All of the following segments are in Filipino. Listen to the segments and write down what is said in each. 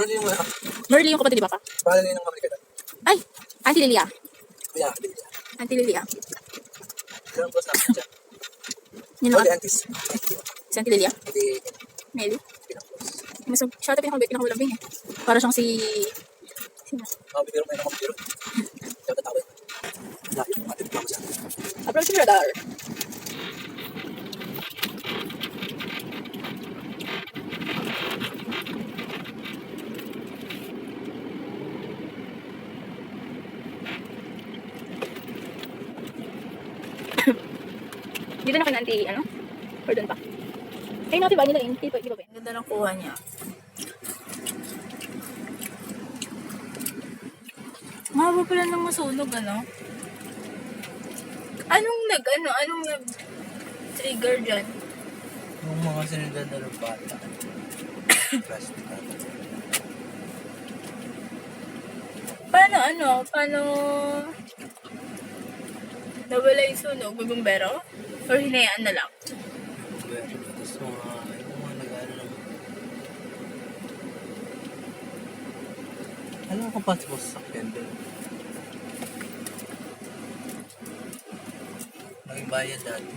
Mali yung mga, Merly yung kapatid ni Papa. pangalan niya ng kapatid ka. Ay! Auntie Lilia. Kapatid niya. Auntie Lilia. Kaya ang boss namin siya. The lang. aunties. Si Auntie Lilia. Hindi, Nelly. Mas siya ata pinaka pinakamalambing eh. Para siyang si... Sino? Mga bibiro may mga bibiro. Kaya tatawin. Lapit, matip pa ako siya. Approach the radar. Dito na kay Auntie, ano? Or doon pa? Ay, natin ba nila yun? Di ba, di ba? Ganda ng kuha niya. Mahaba pala ng masunog, ano? Anong nag, ano, anong nag trigger dyan? Yung mga sinundan ng bata. Plastic ata. Paano, ano, paano nawala yung sunog? May bumbero? Or hinayaan na lang? Tapos mga, yung mga nag-ano ng... Alam ko pa sa sasakyan doon. Naging bayan dati.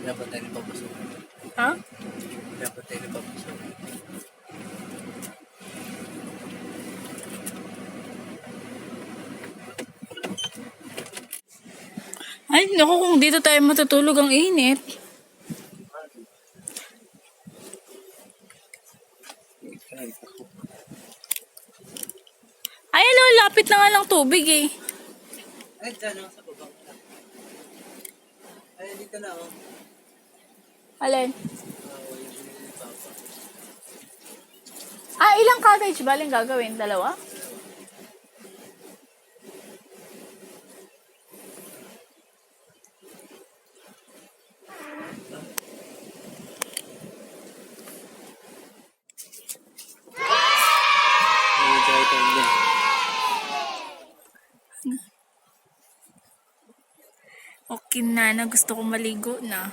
Dapat tayo papasok. Ha? Dapat tayo papasok. Ay, naku, kung dito tayo matutulog ang init. Ay, ano, lapit na nga lang tubig eh. Ay, dyan lang sa baba. Ay, dito na oh. Alin? Ah, ilang cottage ba yung gagawin? Dalawa? May dry time din. Okay na, na gusto ko maligo na.